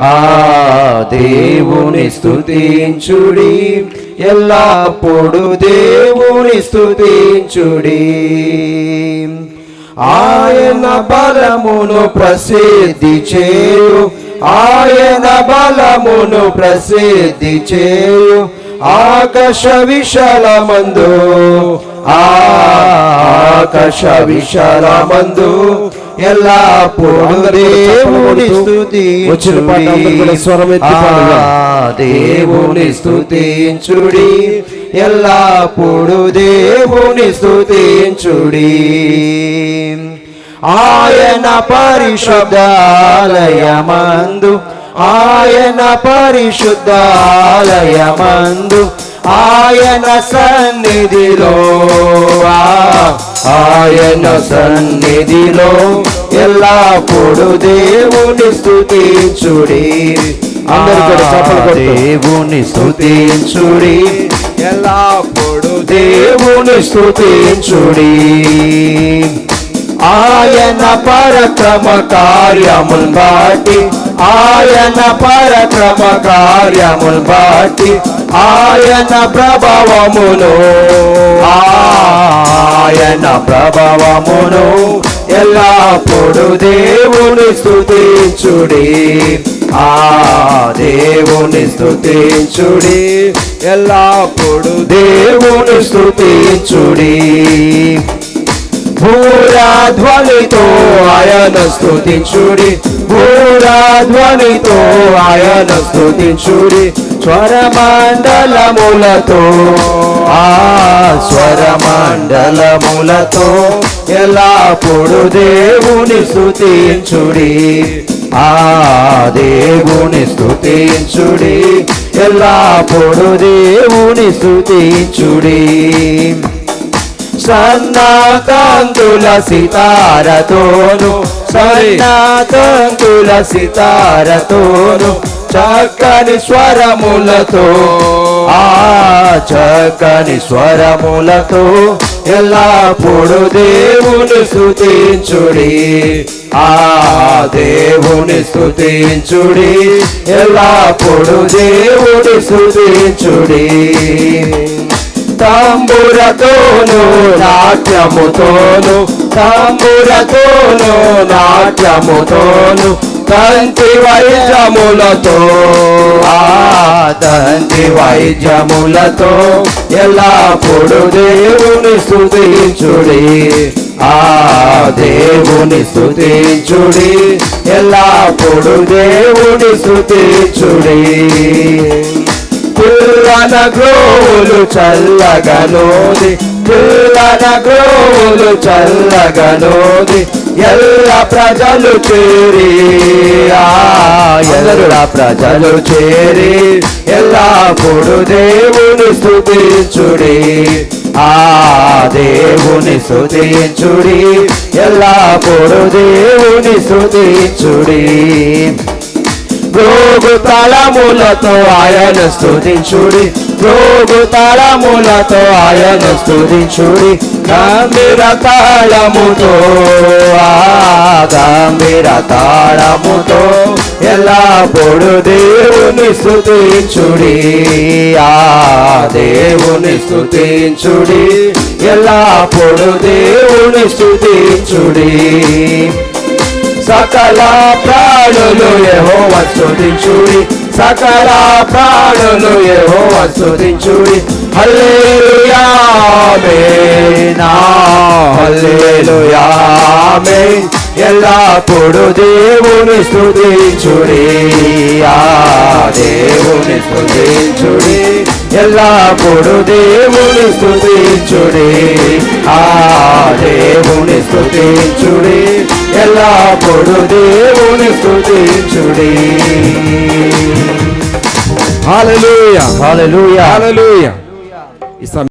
ఆ దేవుని స్థుతించుడి ఎల్లప్పుడు దేవుని స్థుతించుడి ఆయన బలమును ప్రసిద్ధి చేయు. ఆయన బలమును ప్రసిద్ధి చేయు. ఆకాశ విశాలమందు. ఆకాశ విశాలమందు. ఎల్లప్పుడు దేవుని స్తుతి వచ్చిన పాట స్వరం ఎత్తి. దేవుని స్తుతించుడి ఎల్లప్పుడు దేవుని స్తుతించుడి ఆయన పరిశుద్ధాలయమందు ఆయన పరిశుద్ధాలయమందు ఆయన సన్నిధిలో ఆయన సన్నిధిలో ఎల్లప్పుడు దేవుని కొడుతూ. దేవుని స్తుతించుడి. ఎల్లప్పుడు దేవుని స్తుతించుడి. ఆయన పరక్రమ కార్యముల్ బాటి ఆయన పరక్రమ కార్యముల్ బాటి ఆయన ప్రభావమును ఆయన ప్రభావమును ఎల్లప్పుడు దేవుని స్థుతించుడి ఆ దేవుని స్థుతించుడి ఎల్లప్పుడు దేవుని స్థుతించుడి భూరాధ్వనితో ఆయన స్తుతించుడి. భూరాధ్వనితో ఆయన స్తుతించుడి. స్వరమండలములతో ఆ స్వరమండలములతో ఎల్లప్పుడు దేవుని స్తుతించుడి? ఆ దేవుని స్తుతించుడి. ఎల్లప్పుడు దేవుని స్తుతించుడి? సన్నాతంతుల సితారతోను సన్నాతంతుల సితారతోను చక్కని స్వరములతో ఆ చక్కని స్వరములతో ఎల్లప్పుడు దేవుని స్థుతించుడి ఆ దేవుని స్థుతించుడి ఎల్లప్పుడు దేవుని స్థుతించుడి తంబురతోను నాట్యముతోను తంబురతోను నాట్యముతోను తంతి వైద్యములతో. తంతి వైద్యములతో ఎల్లప్పుడు దేవుని స్థుతించుడి ఆ దేవుని స్తుతించుడి. ఎల్లప్పుడు దేవుని స్థుతించుడి పిల్లన గ్రోలు చల్లగనోది పిల్లన గ్రోలు చల్లగనోది ఎల్ల ప్రజలు చేరి ఆ ఎల్ల ప్రజలు చేరి ఎల్లప్పుడు దేవుని స్థుతించుడి ఆ దేవుని స్థుతించుడి ఎల్లప్పుడు దేవుని స్థుతించుడి రోగు తలములతో ఆయన స్థుతించుడి రోగు తలములతో ఆయన స్థుతించుడి గంభీర తాళముతో ఆ గంభీర తాళముతో ఎల్లప్పుడు దేవుని స్థుతించుడి ఆ దేవుని స్తుతించుడి ఎల్లప్పుడు దేవుని స్థుతించుడి సకల ప్రాణులు యెహోవ స్తుతించుడి సకల ప్రాణులు యెహోవ స్తుతించుడి. హల్లెలూయా ఆమేన్ హల్లెలూయా ఆమేన్ ఎల్లప్పుడు దేవుని స్తుతించుడి. దేవుని స్తుతించుడి. ఎల్లప్పుడు దేవుని స్తుతించుడి. ఆ దేవుని స్తుతించుడి. ఎల్లప్పుడు దేవుని స్తుతించుడి. హల్లెలూయా హల్లెలూయా హల్లెలూయా İslam.